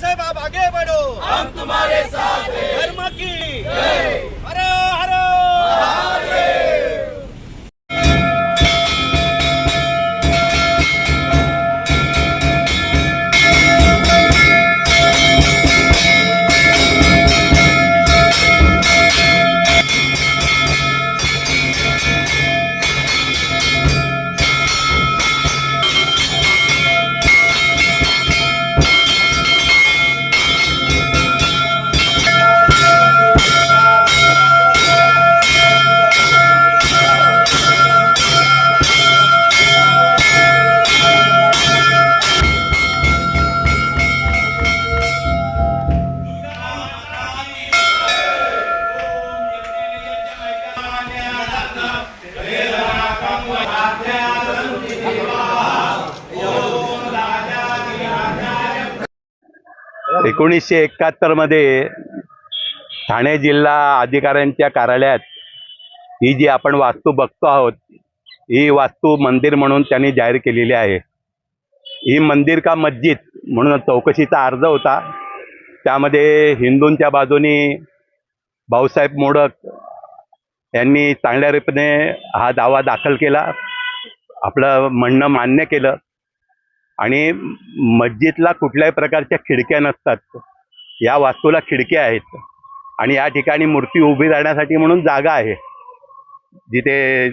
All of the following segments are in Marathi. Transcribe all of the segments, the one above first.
साहेब आप आगे बढ़ो। हम तुम्हारे साथ धर्म की। एकोणीसशे एकाहत्तरमध्ये ठाणे जिल्हा अधिकाऱ्यांच्या कार्यालयात ही जी आपण वास्तू बघतो आहोत ही वास्तू मंदिर म्हणून त्यांनी जाहीर केलेली आहे. ही मंदिर का मस्जिद म्हणून चौकशीचा अर्ज होता. त्यामध्ये हिंदूंच्या बाजूनी भाऊसाहेब मोडक यांनी चांगल्या रीतीने हा दावा दाखल केला. आपलं म्हणणं मान्य केलं. आणि मस्जिदला कुठल्याही प्रकारच्या खिडक्या नसतात. या वास्तूला खिडक्या आहेत. आणि या ठिकाणी मूर्ती उभी राहण्यासाठी म्हणून जागा आहे. जिथे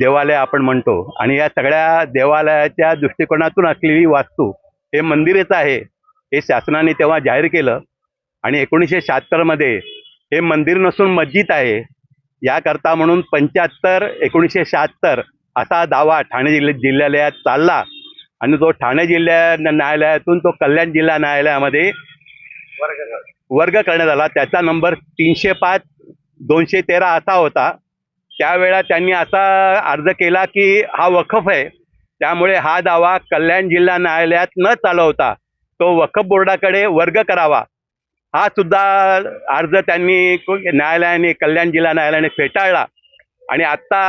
देवालय आपण म्हणतो. आणि या सगळ्या देवालयाच्या दृष्टिकोनातून असलेली वास्तू हे मंदिरच आहे. हे शासनाने तेव्हा जाहीर केलं. आणि एकोणीसशे शहात्तरमध्ये हे मंदिर नसून मस्जिद आहे. याकरता म्हणून पंच्याहत्तर एकोणीसशे शहात्तर असा दावा ठाणे जिल्ह्या जिल्ह्यालयात चालला. आणि जो ठाणे जिल्ह्या न्यायालयातून तो कल्याण जिल्हा न्यायालयामध्ये वर्ग करण्यात आला. त्याचा नंबर तीनशे पाच दोनशे तेरा असा होता. त्यावेळा त्यांनी असा अर्ज केला की हा वखफ आहे. त्यामुळे हा दावा कल्याण जिल्हा न्यायालयात न चालवता तो वखफ बोर्डाकडे वर्ग करावा. हा सुद्धा अर्ज त्यांनी न्यायालयाने कल्याण जिल्हा न्यायालयाने फेटाळला. आणि आत्ता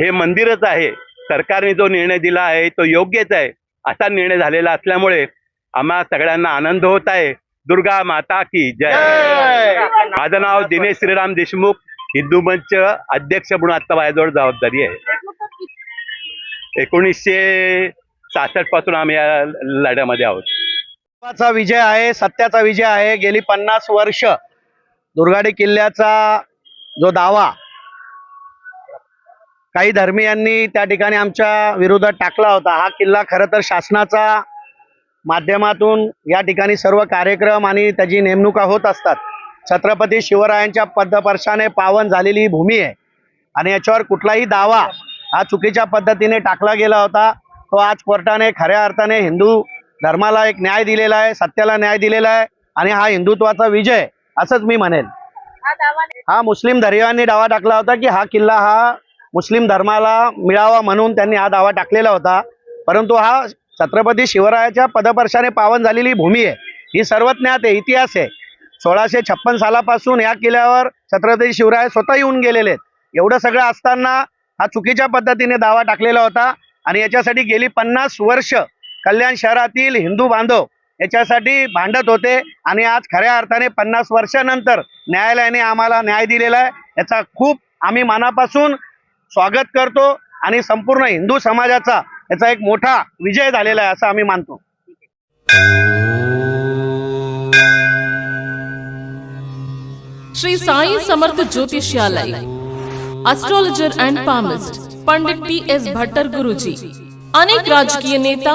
हे मंदिरच आहे. सरकारने जो निर्णय दिला आहे तो योग्यच आहे. असा निर्णय झालेला असल्यामुळे आम्हा सगळ्यांना आनंद होत आहे. दुर्गा माता की जय. माझं नाव दिनेश श्रीराम देशमुख. हिंदू मंच अध्यक्ष म्हणून आता माझ्याजवळ जबाबदारी आहे. एकोणीसशे सहासष्टपासून आम्ही या लढ्यामध्ये आहोत. चा विजय आहे सत्याचा विजय आहे. गेली पन्नास वर्ष दुर्गाडी किल्ल्याचा जो दावा काही धर्मीयांनी त्या ठिकाणी आमच्या विरोधात टाकला होता. हा किल्ला खरं तर शासनाचा माध्यमातून या ठिकाणी सर्व कार्यक्रम आणि त्याची नेमणुका होत असतात. छत्रपती शिवरायांच्या पदपर्शाने पावन झालेली ही भूमी आहे. आणि याच्यावर कुठलाही दावा हा चुकीच्या पद्धतीने टाकला गेला होता. तो आज कोर्टाने खऱ्या अर्थाने हिंदू धर्माला एक न्याय दिलेला आहे सत्याला न्याय दिलेला आहे आणि हा हिंदुत्वाचा विजय असंच मी म्हणेन हा मुस्लिम धर्मियांनी दावा टाकला होता की हा किल्ला हा मुस्लिम धर्माला मिळावा म्हणून त्यांनी हा दावा टाकलेला होता. परंतु हा छत्रपती शिवरायाच्या पदपर्शाने पावन झालेली भूमी आहे. ही सर्वज्ञात आहे इतिहास आहे. सोळाशे छप्पन सालापासून या किल्ल्यावर छत्रपती शिवराय स्वतः येऊन गेलेले आहेत. एवढं सगळं असताना हा चुकीच्या पद्धतीने दावा टाकलेला होता आणि याच्यासाठी गेली पन्नास वर्ष कल्याण शहरातील हिंदू बांधव याच्यासाठी भांडत होते आणि आज खऱ्या अर्थाने पन्नास वर्षानंतर न्यायालयाने आम्हाला न्याय दिलेला आहे. याचा खूप आम्ही मनापासून स्वागत करतो आणि संपूर्ण हिंदू समाजाचा याचा एक मोठा विजय झालेला आहे असं आम्ही मानतो. Shri Sai Samarth Jyotishalaya astrologer and palmist Pandit T S Bhattar Guruji अनेक राजकीय नेता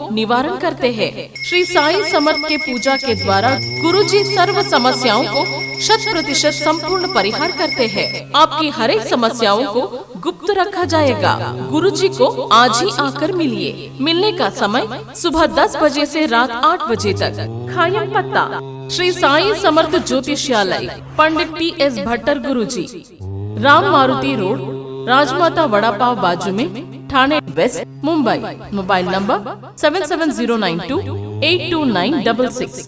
निवारण करते हैं। श्री साई समर्थ के पूजा के द्वारा गुरु जी सर्व समस्याओं को शत प्रतिशत संपूर्ण परिहार करते हैं। आपकी हर एक समस्याओं को गुप्त रखा जाएगा। गुरु जी को आज ही आकर मिलिए। मिलने का समय सुबह 10 बजे से रात 8 बजे तक। खायम पत्ता। Shri Sai Samarth ज्योतिषालय। Pandit T S Bhattar Guru ji Ram Maruti Road. Rajmata vada pav बाजू में। Thane West, Mumbai. Mobile number 7709282966.